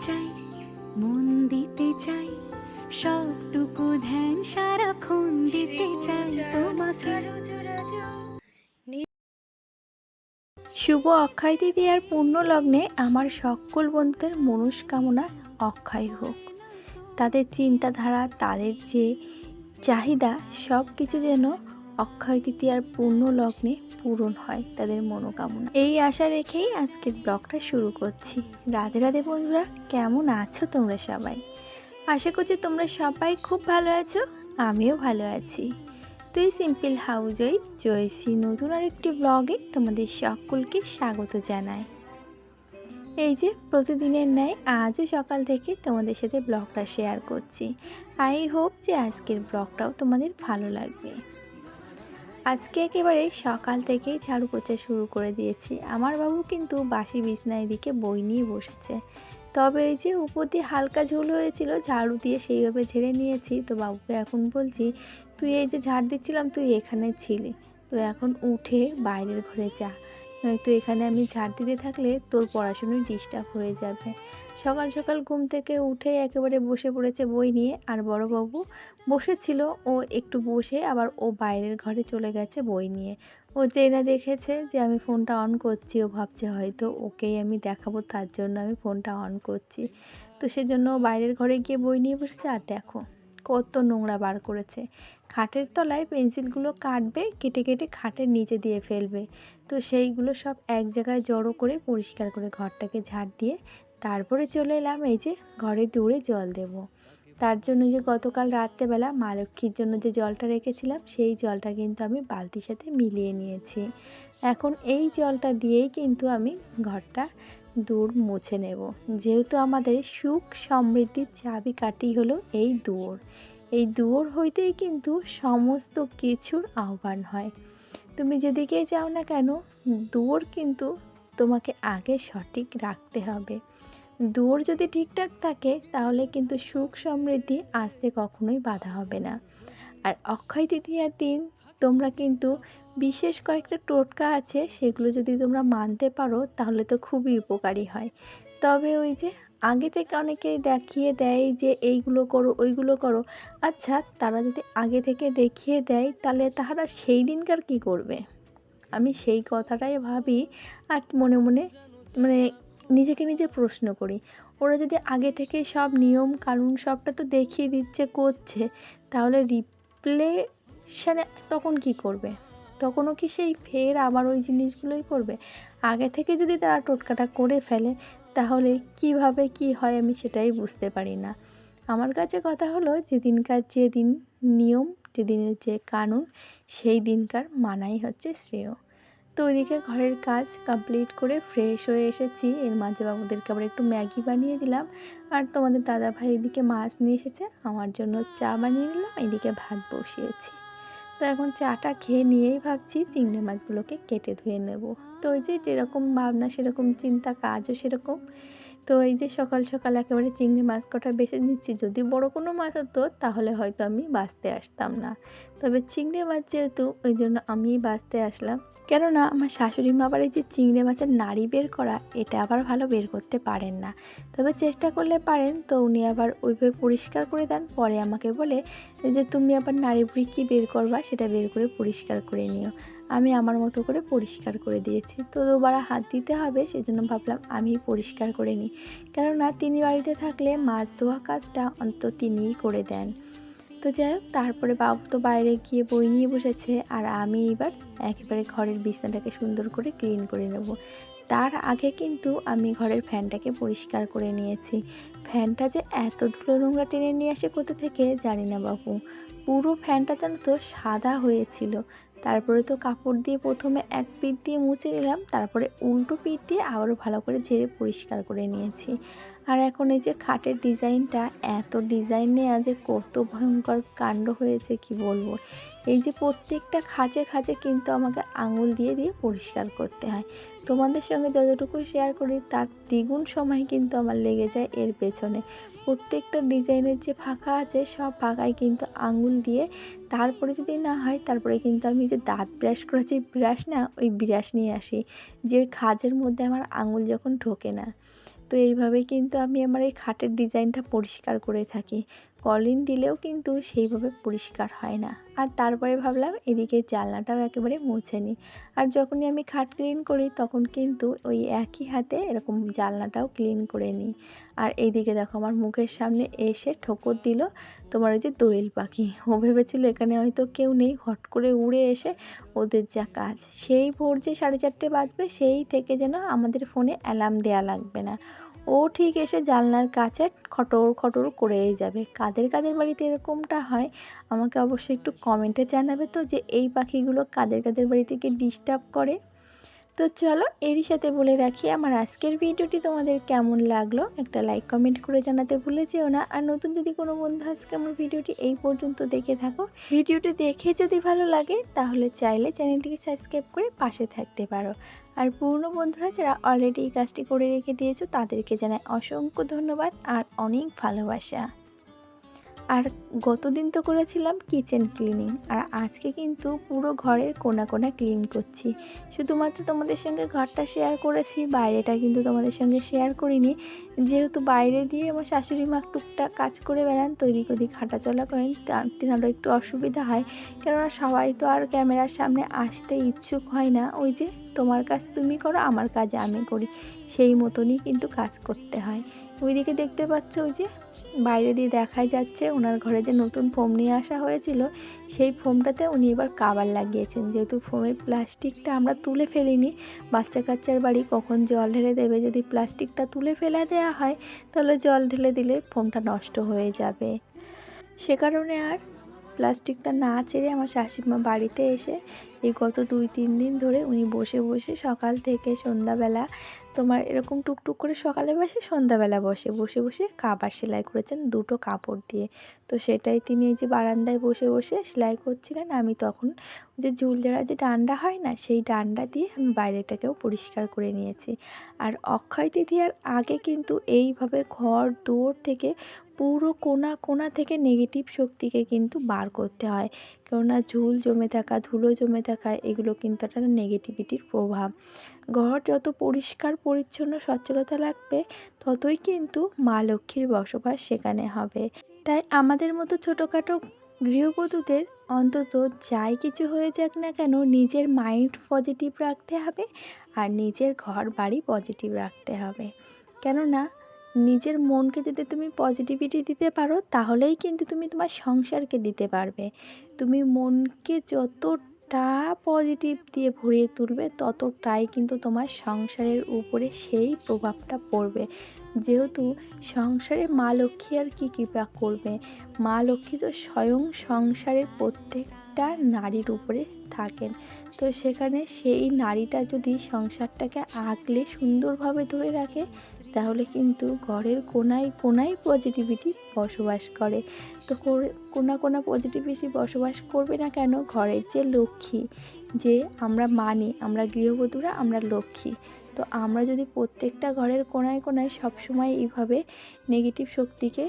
চাই মন দিতে চাই সবটুকু ধ্যান সারাক্ষণ দিতে চাই তোমাকে। শুভ অক্ষয় দিদি আর পূর্ণ লগ্নে আমার সকল বন্ধুদের মনস্কামনা অক্ষয় হোক। তাদের চিন্তাধারা তাদের যে চাহিদা সব কিছু যেন অক্ষয় তৃতীয়ার পূর্ণ লগ্নে পূরণ হয় তাদের মনোকামনা। এই আশা রেখেই আজকের ব্লগটা শুরু করছি। রাধে রাধে বন্ধুরা, কেমন আছো তোমরা সবাই? আশা করছি তোমরা সবাই খুব ভালো আছো, আমিও ভালো আছি। তুই সিম্পল হাউজ ওই জয়শ্রী নতুন আর একটি ব্লগে তোমাদের সকলকে স্বাগত জানাই। এই যে প্রতিদিনের ন্যায় আজও সকাল থেকে তোমাদের সাথে ব্লগটা শেয়ার করছি। আই হোপ যে আজকের ব্লগটাও তোমাদের ভালো লাগবে। আজকে একেবারে সকাল থেকেই ঝাড়ু পোচা শুরু করে দিয়েছি। আমার বাবু কিন্তু বাসি বিছনায় দিকে বই নিয়ে বসেছে। তবে এই যে উপর দিয়ে হালকা ঝোল হয়েছিল, ঝাড়ু দিয়ে সেইভাবে ঝেড়ে নিয়েছি। তো বাবুকে এখন বলছি, তুই এই যে ঝাড় দিচ্ছিলাম, তুই এখানে ছিলি। তো এখন উঠে বাইরের ঘরে যা। নয়তো এখানে আমি ঝাড় দিতে থাকলে তোর পড়াশুনোয় ডিস্টার্ব হয়ে যাবে। সকাল সকাল ঘুম থেকে উঠে একেবারে বসে পড়েছে বই নিয়ে আর বড়বাবু বসেছিল। ও একটু বসে আবার ও বাইরের ঘরে চলে গেছে বই নিয়ে। ও না দেখেছে যে আমি ফোনটা অন করছি, ও ভাবছে হয়তো ওকেই আমি দেখাবো, তার জন্য আমি ফোনটা অন করছি। তো সেজন্য বাইরের ঘরে গিয়ে বই নিয়ে বসেছে। আর দেখো কত নোংরা বার করেছে। খাটের তলায় পেন্সিলগুলো কাটবে, কেটে কেটে খাটের নিচে দিয়ে ফেলবে। তো সেইগুলো সব এক জায়গায় জড়ো করে পরিষ্কার করে ঘরটাকে ঝাড় দিয়ে তারপরে চলে এলাম এই যে ঘরে দূরে জল দেব। তার জন্য যে গতকাল রাত্রেবেলা মা লক্ষ্মীর জন্য যে জলটা রেখেছিলাম, সেই জলটা কিন্তু আমি বালতির সাথে মিলিয়ে নিয়েছি। এখন এই জলটা দিয়েই কিন্তু আমি ঘরটা দূর মুছে নেব। যেহেতু আমাদের সুখ, সমৃদ্ধির চাবি কাটি হলো এই দুয়োর এই দুয়োর হইতেই কিন্তু সমস্ত কিছুর আহ্বান হয়। তুমি যেদিকেই যাও না কেন দুয়োর কিন্তু তোমাকে আগে সঠিক রাখতে হবে। দুয়োর যদি ঠিকঠাক থাকে, তাহলে কিন্তু সুখ সমৃদ্ধি আসতে কখনোই বাধা হবে না। আর অক্ষয় তৃতীয়ার দিন তোমরা কিন্তু বিশেষ কয়েকটা টোটকা আছে, সেগুলো যদি তোমরা মানতে পারো, তাহলে তো খুবই উপকারী হয়। তবে ওই যে আগে থেকে অনেকেই দেখিয়ে দেয় যে এইগুলো করো, ওইগুলো করো। আচ্ছা তারা যদি আগে থেকে দেখিয়ে দেয়, তাহলে তাহারা সেই দিনকার কি করবে? আমি সেই কথাটাই ভাবি আর মনে মনে মানে নিজেকে নিজে প্রশ্ন করি। ওরা যদি আগে থেকে সব নিয়ম, কানুন সবটা তো দেখিয়ে দিচ্ছে, করছে, তাহলে রিপ্লেশনে তখন কি করবে? তখনও কি সেই ফের আবার ওই জিনিসগুলোই করবে? আগে থেকে যদি তারা টোটকাটা করে ফেলে তাহলে কীভাবে কি হয় আমি সেটাই বুঝতে পারি না। আমার কাছে কথা হলো যেদিনকার যে দিন নিয়ম, যেদিনের যে কানুন, সেই দিনকার মানাই হচ্ছে শ্রেয়। তো ওইদিকে ঘরের কাজ কমপ্লিট করে ফ্রেশ হয়ে এসেছি। এর মাঝে বাবুদেরকে আবার একটু ম্যাগি বানিয়ে দিলাম। আর তোমাদের দাদা ভাই এদিকে মাছ নিয়ে এসেছে। আমার জন্য চা বানিয়ে নিলাম। এদিকে ভাত বসিয়েছি। তো এখন চাটা খেয়ে নিয়েই ভাবছি চিংড়ি মাছগুলোকে কেটে ধুয়ে নেব। তো ওই যে যেরকম ভাবনা, সেরকম চিন্তা, কাজও সেরকম। তো এই যে সকাল সকাল একেবারে চিংড়ি মাছ কটা বেছে নিচ্ছি, যদি বড় কোনো মাছ হতো তাহলে হয়তো আমি বাঁচতে আসতাম না। তবে চিংড়ি মাছ যেহেতু, ওই জন্য আমি বাঁচতে আসলাম। কেননা আমার শাশুড়ি মা আবার এই যে চিংড়ি মাছের নাড়ি বের করা, এটা আবার ভালো বের করতে পারেন না। তবে চেষ্টা করলে পারেন, তো উনি আবার ওইভাবে পরিষ্কার করে দেন, পরে আমাকে বলে যে, তুমি আবার নাড়ি বুড়ি কী বের করবা, সেটা বের করে পরিষ্কার করে নিও। আমি আমার মতো করে পরিষ্কার করে দিয়েছি। তো দুবার হাত দিতে হবে, সেজন্য ভাবলাম আমি পরিষ্কার করে নিই। কেননা তিনি বাড়িতে থাকলে মাছ ধোয়া কাজটা অন্তত তিনিই করে দেন। তো যাই হোক, তারপরে বাবু তো বাইরে গিয়ে বই নিয়ে বসেছে, আর আমি এবার একেবারে ঘরের বিছনাটাকে সুন্দর করে ক্লিন করে নেব। তার আগে কিন্তু আমি ঘরের ফ্যানটাকে পরিষ্কার করে নিয়েছি। ফ্যানটা যে এত ধুলো নোংরা টেনে নিয়ে আসে কোথা থেকে জানি না বাবু। পুরো ফ্যানটা যেন তো সাদা হয়েছিল। তারপরে তো কাপড় দিয়ে প্রথমে এক পিঠ দিয়ে মুছে নিলাম, তারপরে উল্টো পিঠ দিয়ে আবারও ভালো করে ঝেড়ে পরিষ্কার করে নিয়েছি। আর এখন এই যে খাটের ডিজাইনটা, এত ডিজাইন নেওয়া যে কত ভয়ঙ্কর কাণ্ড হয়েছে, কি বলব? এই যে প্রত্যেকটা খাঁচে খাঁচে কিন্তু আমাকে আঙুল দিয়ে দিয়ে পরিষ্কার করতে হয়। তোমাদের সঙ্গে যতটুকু শেয়ার করি, তার দ্বিগুণ সময় কিন্তু আমার লেগে যায় এর পেছনে। প্রত্যেকটা ডিজাইনের যে ফাঁকা আছে, সব ফাঁকায় কিন্তু আঙুল দিয়ে তারপরে যদি না হয়, তারপরে কিন্তু আমি যে দাঁত ব্রাশ করেছি ব্রাশ না, ওই ব্রাশ নিয়ে আসি। যে ওই খাজের মধ্যে আমার আঙুল যখন ঢোকে না, তো এইভাবে কিন্তু আমি আমার এই খাটের ডিজাইনটা পরিষ্কার করে থাকি। কলিন দিলেও কিন্তু সেইভাবে পরিষ্কার হয় না। আর তারপরে ভাবলাম এদিকে জানলাটাও একেবারে মুছে নিই। আর যখনই আমি খাট ক্লিন করি তখন কিন্তু ওই একই হাতে এরকম জানলাটাও ক্লিন করে নিই। আর এইদিকে দেখো আমার মুখের সামনে এসে ঠোকর দিল তোমার ওই যে দোয়েল পাখি। ও ভেবেছিল এখানে হয়তো কেউ নেই, হট করে উড়ে এসে ওদের যা কাজ। সেই ভোর যে সাড়ে চারটে বাজবে সেই থেকে যেন আমাদের ফোনে অ্যালার্ম দেয়া লাগবে না। ও ঠিক এসে জানলার কাছে খটর খটর করেই যাবে। কাদের কাদের বাড়িতে এরকমটা হয় আমাকে অবশ্যই একটু কমেন্টে জানাবে তো যে এই পাখিগুলো কাদের কাদের বাড়ি থেকে ডিস্টার্ব করে। তো চলো এরই সাথে বলে রাখি, আমার আজকের ভিডিওটি তোমাদের কেমন লাগল? একটা লাইক কমেন্ট করে জানাতে ভুলে যেও না। আর নতুন যদি কোনো বন্ধু আজকে আমার ভিডিওটি এই পর্যন্ত দেখে থাকো ভিডিওটি দেখে যদি ভালো লাগে, তাহলে চাইলে চ্যানেলটিকে সাবস্ক্রাইব করে পাশে থাকতে পারো। আর পুরনো বন্ধুরা যারা অলরেডি এই কাজটি করে রেখে দিয়েছ, তাদেরকে জানাই অসংখ্য ধন্যবাদ আর অনেক ভালোবাসা। আর গতদিন তো করেছিলাম কিচেন ক্লিনিং আর আজকে কিন্তু পুরো ঘরের কোনা কোনা ক্লিন করছি। শুধুমাত্র তোমাদের সঙ্গে ঘরটা শেয়ার করেছি, বাইরেটা কিন্তু তোমাদের সঙ্গে শেয়ার করিনি। যেহেতু বাইরে দিয়ে আমার শাশুড়ি মা টুকটাক কাজ করে বেড়ান, তো এদিক ওদিক হাঁটাচলা করেন তেনারও একটু অসুবিধা হয়। কেননা সবাই তো আর ক্যামেরার সামনে আসতে ইচ্ছুক হয় না, ওই যে তোমার কাজ তুমি করো, আমার কাজ আমি করি। সেই মতনই কিন্তু কাজ করতে হয়। ওইদিকে দেখতে পাচ্ছ ওই যে বাইরে দিয়ে দেখাই যাচ্ছে, ওনার ঘরে যে নতুন ফোম নিয়ে আসা হয়েছিল, সেই ফোমটাতে উনি এবার কাবার লাগিয়েছেন। যেহেতু ফোমের প্লাস্টিকটা আমরা তুলে ফেলিনি, বাচ্চা কাচ্চার বাড়ি কখন জল ঢেলে দেবে যদি প্লাস্টিকটা তুলে ফেলা দেওয়া হয়, তাহলে জল ঢেলে দিলে ফোমটা নষ্ট হয়ে যাবে। সে কারণে আর প্লাস্টিকটা না ছেড়ে আমার শাশুড়িমা বাড়িতে এসে এই গত দুই, তিন দিন ধরে উনি বসে বসে সকাল থেকে সন্ধ্যাবেলা তোমার এরকম টুকটুক করে সকালে বসে, সন্ধ্যাবেলা বসে। বসে বসে কাবার সেলাই করেছেন দুটো কাপড় দিয়ে। তো সেটাই তিনি এই যে বারান্দায় বসে বসে সেলাই করছিলেন। আমি তখন যে ঝুল ঝাড়া যে ডান্ডা হয় না, সেই ডান্ডা দিয়ে আমি বাইরেটাকেও পরিষ্কার করে নিয়েছি। আর অক্ষয় তৃতীয়ার আগে কিন্তু এইভাবে ঘর দৌড় থেকে পুরো কোনা কোনা থেকে নেগেটিভ শক্তিকে কিন্তু বার করতে হয়। কেননা, ঝুল জমে থাকা, ধুলো জমে থাকা, এগুলো কিন্তু একটা নেগেটিভিটির প্রভাব। ঘর যত পরিষ্কার, পরিচ্ছন্ন সচ্ছলতা লাগবে, ততই কিন্তু মা লক্ষ্মীর বসবাস সেখানে হবে। তাই আমাদের মতো ছোটোখাটো গৃহবধূদের অন্তত যাই কিছু হয়ে যাক না কেন, নিজের মাইন্ড পজিটিভ রাখতে হবে আর নিজের ঘর বাড়ি পজিটিভ রাখতে হবে। কেননা, নিজের মনকে যদি তুমি পজিটিভিটি দিতে পারো, তাহলেই কিন্তু তুমি তোমার সংসারকে দিতে পারবে। তুমি মনকে যতটা পজিটিভ দিয়ে ভরিয়ে তুলবে, ততটাই কিন্তু তোমার সংসারের উপরে সেই প্রভাবটা পড়বে। যেহেতু সংসারে মা লক্ষ্মী আর কী কৃপা করবে? মা লক্ষ্মী তো স্বয়ং সংসারের প্রত্যেকটা নারীর উপরে থাকেন। তো সেখানে সেই নারীটা যদি সংসারটাকে আগলে সুন্দরভাবে ধরে রাখে তাহলে কিন্তু ঘরের কোনায় কোনায় পজিটিভিটি বসবাস করে। তো কোনা কোনা পজিটিভিটি বসবাস করবে না কেন? ঘরের যে লক্ষ্মী, যে আমরা মানি, আমরা গৃহবধূরা আমরা লক্ষ্মী। তো আমরা যদি প্রত্যেকটা ঘরের কোনায় কোনায় সবসময় এইভাবে নেগেটিভ শক্তিকে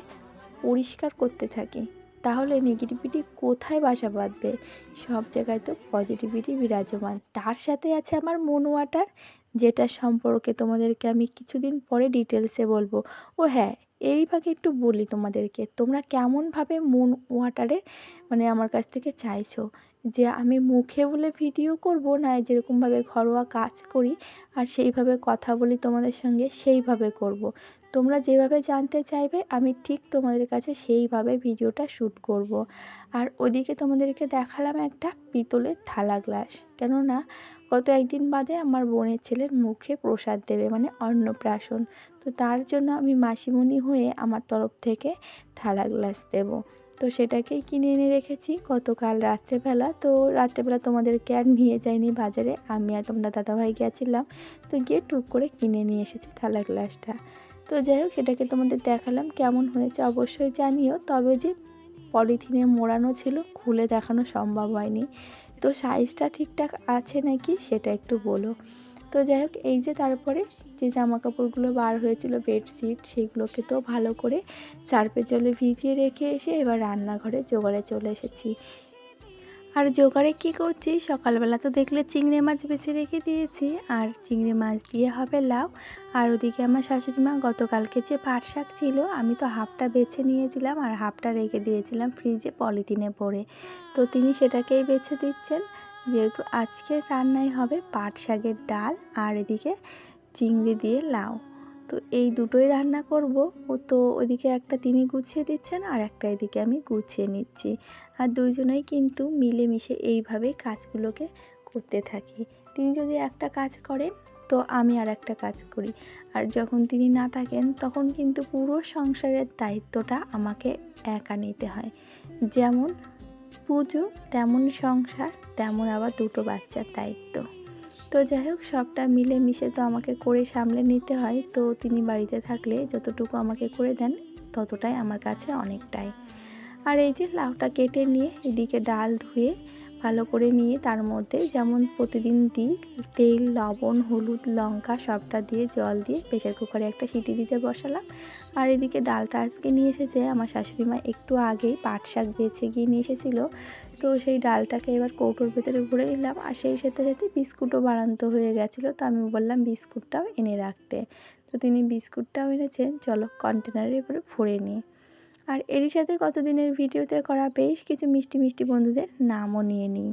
পরিষ্কার করতে থাকি তাহলে নেগেটিভিটি কোথায় বাসা বাঁধবে? সব জায়গায় তো পজিটিভিটি বিরাজমান। তার সাথে আছে আমার মন ওয়াটার যেটা সম্পর্কে তোমাদেরকে আমি কিছুদিন পরে ডিটেলসে বলব। ও হ্যাঁ এই ভাগে একটু বলি তোমাদেরকে, তোমরা কেমনভাবে মুন ওয়াটারে মানে আমার কাছ থেকে চাইছো? যে আমি মুখে বলে ভিডিও করব না, যেরকমভাবে ঘরোয়া কাজ করি, আর সেইভাবে কথা বলি তোমাদের সঙ্গে, সেইভাবে করব। তোমরা যেভাবে জানতে চাইবে, আমি ঠিক তোমাদের কাছে সেইভাবে ভিডিওটা শ্যুট করব। আর ওদিকে তোমাদেরকে দেখালাম একটা পিতলের থালা গ্লাস। কেননা, গত একদিন বাদে আমার বোনের ছেলের মুখে প্রসাদ দেবে মানে অন্নপ্রাশন। তো তার জন্য আমি মাসিমণি হয়ে আমার তরফ থেকে থালা গ্লাস দেবো। তো সেটাকেই কিনে এনে রেখেছি। গতকাল রাত্রেবেলা, তো রাত্রেবেলা তোমাদেরকে আর নিয়ে যাইনি বাজারে। আমি আর তোমাদের দাদাভাই গেছিলাম, তো গিয়ে টুক করে কিনে নিয়ে এসেছি থালা গ্লাসটা। তো যাই হোক, সেটাকে তোমাদের দেখালাম কেমন হয়েছে। অবশ্যই জানিও, তবে যে পলিথিনে মোড়ানো ছিল, খুলে দেখানো সম্ভব হয়নি। তো সাইজটা ঠিকঠাক আছে নাকি, সেটা একটু বলো। তো যাই হোক, এই যে তারপরে যে জামা কাপড়গুলো বার হয়েছিল বেডশিট সেগুলোকে তো ভালো করে সার্ফের জলে ভিজিয়ে রেখে এসে এবার রান্নাঘরে জোগাড়ে চলে এসেছি। আর জোগাড়ে কি করছি? সকালবেলা তো দেখলে চিংড়ি মাছ বেছে রেখে দিয়েছি। আর চিংড়ি মাছ দিয়ে হবে লাউ। আর ওদিকে আমার শাশুড়ি মা গতকালকে যে পাট শাক ছিল, আমি তো হাফটা বেছে নিয়েছিলাম আর হাফটা রেখে দিয়েছিলাম ফ্রিজে পলিথিনে ভরে। তো তিনি সেটাকেই বেছে দিচ্ছেন। যেহেতু আজকের রান্নাই হবে পাট শাকের ডাল আর এদিকে চিংড়ি দিয়ে লাউ। তো এই দুটোই রান্না করব। ও তো ওইদিকে একটা তিনি গুছিয়ে দিচ্ছেন আর একটা এদিকে আমি গুছিয়ে নিচ্ছি। আর দুইজনেই কিন্তু মিলেমিশে এইভাবেই কাজগুলোকে করতে থাকি। তিনি যদি একটা কাজ করেন, তো আমি আর একটা কাজ করি। আর যখন তিনি না থাকেন, তখন কিন্তু পুরো সংসারের দায়িত্বটা আমাকে একা নিতে হয়। যেমন পুজো, তেমন সংসার, তেমন আবার দুটো বাচ্চার দায়িত্ব। তো যাই হোক, সবটা মিলে মিশে তো আমাকে করে সামলে নিতে হয়। তো তিনি বাড়িতে থাকলে যতটুকু আমাকে করে দেন, ততটাই আমার কাছে অনেকটাই। আর এই যে লাউটা কেটে নিয়ে এদিকে ডাল ধুয়ে ভালো করে নিয়ে তার মধ্যে যেমন প্রতিদিন দিই, তেল, লবণ, হলুদ, লঙ্কা সবটা দিয়ে জল দিয়ে প্রেশার কুকারে একটা সিটি দিতে বসালাম। আর এদিকে ডালটা আজকে নিয়ে এসেছে, আমার শাশুড়ি মা একটু আগেই পাট শাক বেছে গিয়ে নিয়ে এসেছিল। তো সেই ডালটাকে এবার কৌটোর ভেতরে ভরে নিলাম, আর সেই সাথে সাথে বিস্কুটও বাড়ান্ত হয়ে গেছিল, তো আমি বললাম বিস্কুটটাও এনে রাখতে। তো তিনি বিস্কুটটাও এনেছেন, চলো কন্টেনারের এবারে ভরে নিই। আর এরই সাথে কতদিনের ভিডিওতে করা বেশ কিছু মিষ্টি মিষ্টি বন্ধুদের নামও নিয়ে নিই।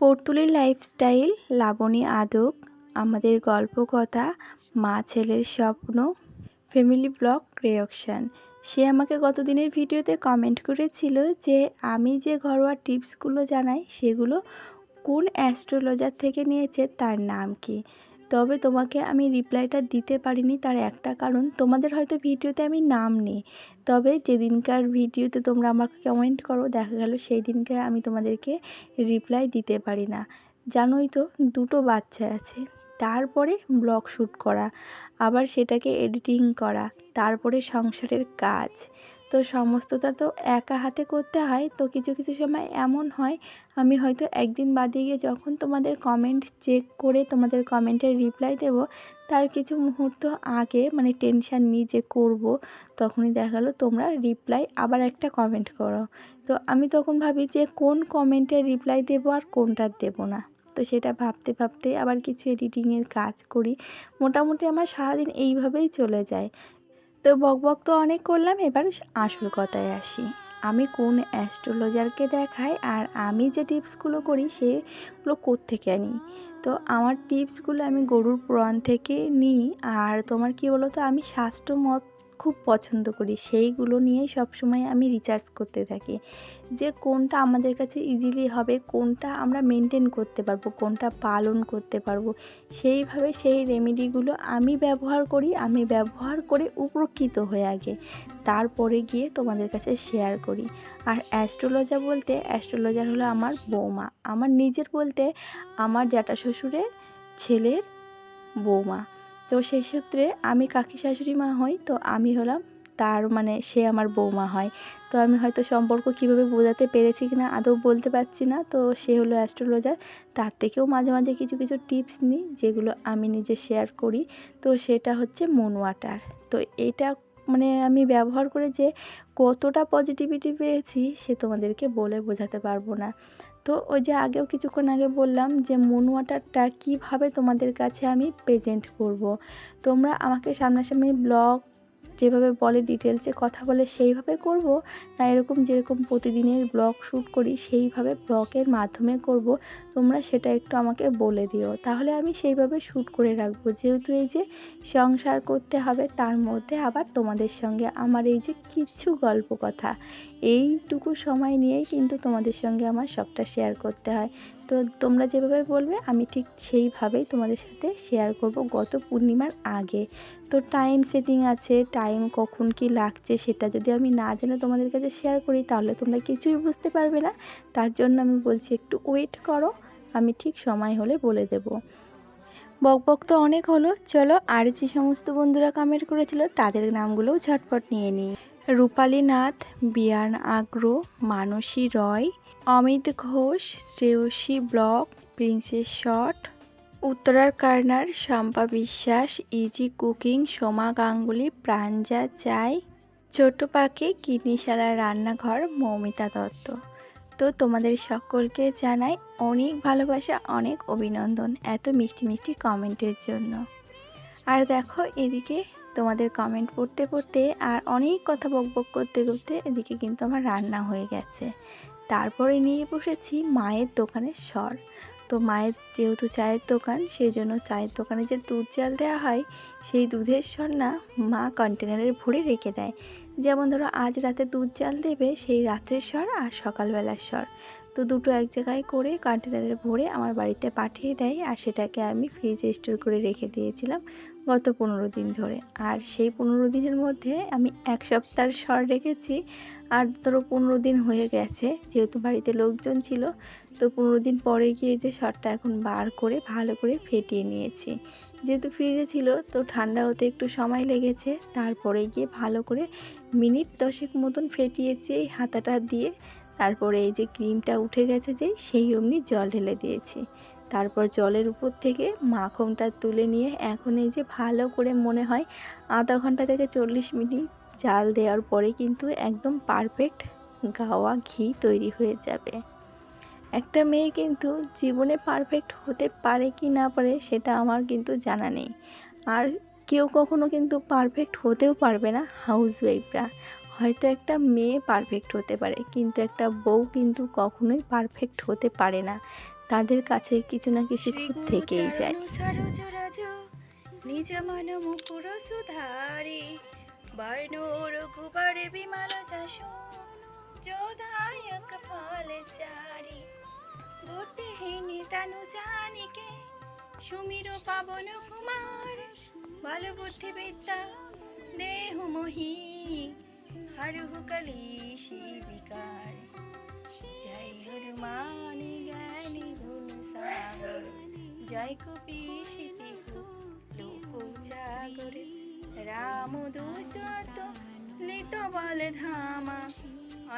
পর্তুলির লাইফস্টাইল লাবণী আদক, আমাদের গল্প কথা, মা ছেলের স্বপ্ন ফ্যামিলি ব্লগ রিয়াকশান সে আমাকে গতদিনের ভিডিওতে কমেন্ট করেছিল যে আমি যে ঘরোয়া টিপসগুলো জানাই সেগুলো কোন অ্যাস্ট্রোলজার থেকে নিয়েছে, তার নাম কি? তবে তোমাকে আমি রিপ্লাইটা দিতে পারিনি, তার একটা কারণ, তোমাদের হয়তো ভিডিওতে আমি নাম নেই। তবে যেদিনকার ভিডিওতে তোমরা আমাকে কমেন্ট করো, দেখা গেল সেই দিনকে আমি তোমাদেরকে রিপ্লাই দিতে পারি না। জানোই তো, দুটো বাচ্চা আছে। তারপরে ব্লগ শ্যুট করা, আবার সেটাকে এডিটিং করা, তারপরে সংসারের কাজ। তো সমস্তটা তো একা হাতে করতে হয়, তো কিছু কিছু সময় এমন হয়, আমি হয়তো একদিন বাদে গিয়ে যখন তোমাদের কমেন্ট চেক করে তোমাদের কমেন্টের রিপ্লাই দেব, তার কিছু মুহূর্ত আগে মানে টেনশান নিই যে করব, তখনই দেখা গেলো তোমরা রিপ্লাই আবার একটা কমেন্ট করো। তো আমি তখন ভাবি যে কোন কমেন্টের রিপ্লাই দেবো আর কোনটা দেবো না। তো সেটা ভাবতে ভাবতে আবার কিছু এডিটিংয়ের কাজ করি। মোটামুটি আমার সারাদিন এইভাবেই চলে যায়। তো বকবক তো অনেক করলাম, এবার আসল কথায় আসি। আমি কোন অ্যাস্ট্রোলজারকে দেখাই আর আমি যে টিপসগুলো করি সেগুলো কোত্থেকে আনি? তো আমার টিপসগুলো আমি গরুর পুরাণ থেকে নিই, আর তোমার কি বলো তো আমি স্বাস্থ্য মত খুব পছন্দ করি। সেইগুলো নিয়েই সবসময় আমি রিচার্জ করতে থাকি। যে কোনটা আমাদের কাছে ইজিলি হবে, কোনটা আমরা মেনটেন করতে পারব, কোনটা পালন করতে পারব, সেইভাবে সেই রেমেডিগুলো আমি ব্যবহার করি, আমি ব্যবহার করে উপকৃত হয়ে আগে। তারপরে গিয়ে তোমাদের কাছে শেয়ার করি। আর অ্যাস্ট্রোলজার বলতে অ্যাস্ট্রোলজার হলো আমার বৌমা। আমার নিজের বলতে, আমার জ্যাঠা শ্বশুরের ছেলের বৌমা। তো সেই সূত্রে আমি কাকি শাশুড়ি মা হই, তো আমি হলাম তার মানে সে আমার বৌমা হয়। তো আমি হয়তো সম্পর্ক কীভাবে বোঝাতে পেরেছি কিনা আদৌ বলতে পারছি না, তো সে হলো অ্যাস্ট্রোলজার। তার থেকেও মাঝে মাঝে কিছু কিছু টিপস নিই যেগুলো আমি নিজে শেয়ার করি। তো সেটা হচ্ছে মুন ওয়াটার তো এটা মানে আমি ব্যবহার করে যে কতটা পজিটিভিটি পেয়েছি সে তোমাদেরকে বলে বোঝাতে পারব না। তো ওই যে আগেও কিছুক্ষণ আগে বললাম যে মুন ওয়াটারটা কীভাবে তোমাদের কাছে আমি প্রেজেন্ট করব। তোমরা আমাকে সামনাসামনি ব্লগ যেভাবে বলে ডিটেলসে কথা বলে সেইভাবে করব না এরকম যেরকম প্রতিদিনের ব্লগ শ্যুট করি সেইভাবে ব্লগের মাধ্যমে করব তোমরা সেটা একটু আমাকে বলে দিও। তাহলে আমি সেইভাবে শ্যুট করে রাখব। যেহেতু এই যে সংসার করতে হবে, তার মধ্যে আবার তোমাদের সঙ্গে আমার এই যে কিছু গল্প কথা, এইটুকু সময় নিয়েই কিন্তু তোমাদের সঙ্গে আমার সবটা শেয়ার করতে হয়। তো তোমরা যেভাবে বলবে, আমি ঠিক সেইভাবেই তোমাদের সাথে শেয়ার করব গত পূর্ণিমার আগে। তো টাইম সেটিং আছে টাইম কখন কি লাগছে সেটা যদি আমি না জেনে তোমাদের কাছে শেয়ার করি, তাহলে তোমরা কিছুই বুঝতে পারবে না। তার জন্য আমি বলছি একটু ওয়েট করো। আমি ঠিক সময় হলে বলে দেব। বক বক তো অনেক হলো। চলো আর যে সমস্ত বন্ধুরা কমেন্ট করেছিল, তাদের নামগুলোও ঝটপট নিয়ে নিই। রূপালী নাথ, বিয়ান আগ্রো, Manasi Roy, Amit Ghosh, Shreyasi block, princess shot, উত্তরার corner Shampa Biswas, easy cooking, Soma Ganguly, প্রাঞ্জা চাই ছোট পাখি কিডনিশালার রান্নাঘর, মৌমিতা দত্ত। তো তোমাদের সকলকে জানাই অনেক ভালোবাসা, অনেক অভিনন্দন এত মিষ্টি মিষ্টি কমেন্টের জন্য। আর দেখো এদিকে তোমাদের কমেন্ট পড়তে পড়তে আর অনেক কথা বক বক করতে করতে এদিকে কিন্তু আমার রান্না হয়ে গেছে। তারপরে নিয়ে বসেছি মায়ের দোকানের স্বর তো মায়ের যেহেতু চায়ের দোকান, সেই জন্য চায়ের দোকানে যে দুধ জাল দেওয়া হয়, সেই দুধের স্বর না মা কন্টেনারে ভরে রেখে দেয়। যেমন ধরো আজ রাতে দুধ জাল দেবে, সেই রাতের স্বর আর সকালবেলার স্বর তো দুটো এক জায়গায় করে কন্টেনারে ভরে আমার বাড়িতে পাঠিয়ে দেয় আর সেটাকে আমি ফ্রিজে স্টোর করে রেখে দিয়েছিলাম। গত পনেরো দিন ধরে। আর সেই পনেরো দিনের মধ্যে আমি এক সপ্তাহের স্বর রেখেছি। আর ধরো পনেরো দিন হয়ে গেছে, যেহেতু বাড়িতে লোকজন ছিল, তো পনেরো দিন পরে গিয়ে যে শটটা এখন বার করে, ভালো করে ফেটিয়ে নিয়েছি। যেহেতু ফ্রিজে ছিল, তো ঠান্ডা হতে একটু সময় লেগেছে। তারপরে গিয়ে ভালো করে মিনিট দশেক মতন ফেটিয়েছি এই হাতাটা দিয়ে। তারপরে এই যে ক্রিমটা উঠে গেছে যে, সেই অমনি জল ঢেলে দিয়েছি। তারপর জলের উপর থেকে মাখনটা তুলে নিয়ে এখন এই যে ভালো করে মনে হয় আধা ঘণ্টা থেকে চল্লিশ মিনিট জাল দেওয়ার পরে কিন্তু একদম পারফেক্ট গাওয়া ঘি তৈরি হয়ে যাবে। একটা মেয়ে কিন্তু জীবনে পারফেক্ট হতে পারে কি না পারে সেটা আমার কিন্তু জানা নেই। আর কেউ কখনো কিন্তু পারফেক্ট হতেও পারবে না হাউস ওয়াইফরা হয়তো একটা মেয়ে পারফেক্ট হতে পারে, কিন্তু একটা বউ কিন্তু কখনোই পারফেক্ট হতে পারে না। তাদের কাছে কিছু না কিছু খুঁত থেকেই যায়। নিজ মন মুকুর সুধারি বর্ণ রঘুবর বিমল যশো যোধায়ক ফল চারি। বুদ্ধিহীন তনু জানিকে সুমির পাবন কুমার বল বুদ্ধি বিদ্যা দেহ মোহি হরহু কলিশি বিকার জয় হনুমান জ্ঞানী সাগর জয় কপিশিতি লোক জাগরে রাম দূত লিত বল ধামা।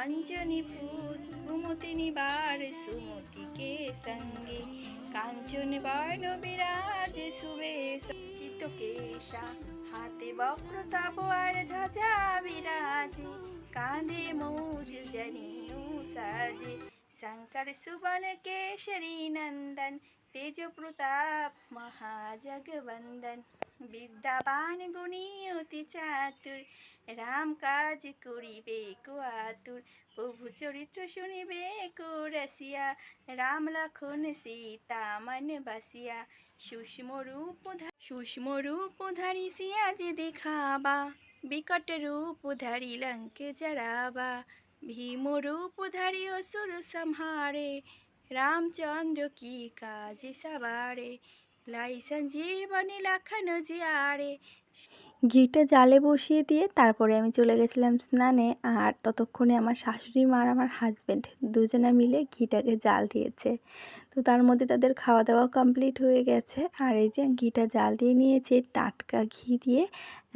অঞ্জনি ভূত কুমতি নিবার সুমতি কে সঙ্গে? কাঞ্চন বর্ণ বিরাজ সুবেশ চিত কেশা। হাতে বক্র তাপর ধ্বজা বিরাজে। कांधे मौज जनेऊ साजे शंकर सुबन केशरी नंदन तेज प्रताप महाजगवंदन বিদ্যাবান গুণী অতি চাতুর, রাম কাজ করিবে কো আতুর প্রভু চরিত্র শুনিবে কো রসিয়া রাম লখন সীতা মন বাসিয়া, সুষ্ম রূপ সুষ্ম রূপ ধারিসিয়া যে দেখাবা। বিকট রূপধারী লঙ্কে জারাবা ভীম রূপধারী অসুর সংহারে রামচন্দ্র কি কাজে সবারে লাই সঞ্জীবনী লাখানো জিয়ারে। ঘিটা জালে বসিয়ে দিয়ে তারপরে আমি চলে গেছিলাম স্নানে আর ততক্ষণে আমার শাশুড়ি মা আর আমার হাজব্যান্ড দুজনে মিলে ঘিটাকে জাল দিয়েছে। তো তার মধ্যে তাদের খাওয়া দাওয়া কমপ্লিট হয়ে গেছে। আর এই যে ঘিটা জাল দিয়ে নিয়েছে, টাটকা ঘি দিয়ে,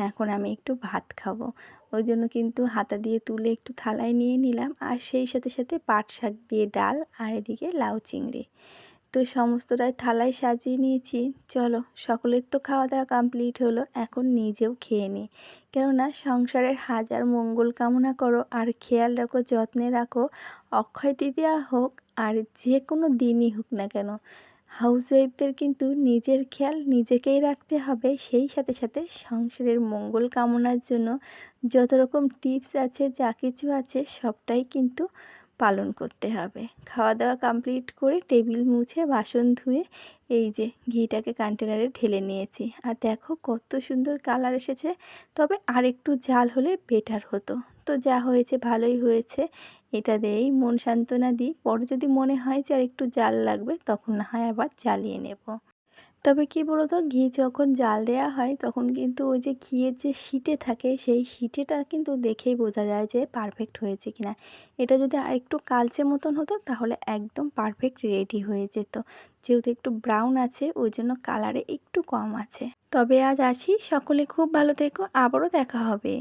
এখন আমি একটু ভাত খাব। ওই জন্য কিন্তু হাতা দিয়ে তুলে একটু থালায় নিয়ে নিলাম। আর সেই সাথে সাথে পাট শাক দিয়ে ডাল, আর এদিকে লাউ চিংড়ি। তো সমস্তটাই থালায় সাজিয়ে নিয়েছি। চলো, সকলের তো খাওয়া দাওয়া কমপ্লিট হলো, এখন নিজেও খেয়ে নিই কেননা সংসারের হাজার মঙ্গল কামনা করো, আর খেয়াল রাখো, যত্নে রাখো। অক্ষয় তৃতীয়া হোক আর যে কোনো দিনই হোক না কেন হাউস ওয়াইফদের কিন্তু নিজের খেয়াল নিজেকেই রাখতে হবে। সেই সাথে সাথে সংসারের মঙ্গল কামনার জন্য যত রকম টিপস আছে, যা কিছু আছে, সবটাই কিন্তু পালন করতে হবে। খাওয়া দাওয়া কমপ্লিট করে টেবিল মুছে বাসন ধুয়ে এই যে ঘিটাকে কন্টেনারে ঢেলে নিয়েছি। আর দেখো কত সুন্দর কালার এসেছে, তবে আর একটু জাল হলে বেটার হতো। তো যা হয়েছে ভালোই হয়েছে। এটা দিয়েই মন সান্ত্বনা দিই। পরে যদি মনে হয় যে আর একটু জাল লাগবে, তখন না হয় আবার জ্বালিয়ে নেব। তবে কি বলতো, ঘি যখন জাল দেওয়া হয়, তখন কিন্তু ওই যে ঘিয়ের যে শিটে থাকে, সেই শিটেটা কিন্তু দেখেই বোঝা যায় যে পারফেক্ট হয়েছে কিনা। এটা যদি আর একটু কালচে মতন হতো, তাহলে একদম পারফেক্ট রেডি হয়ে যেত। যেহেতু একটু ব্রাউন আছে, ওই জন্য কালারে একটু কম আছে। তবে আজ আসি। সকলে খুব ভালো থেকো। আবারও দেখা হবে।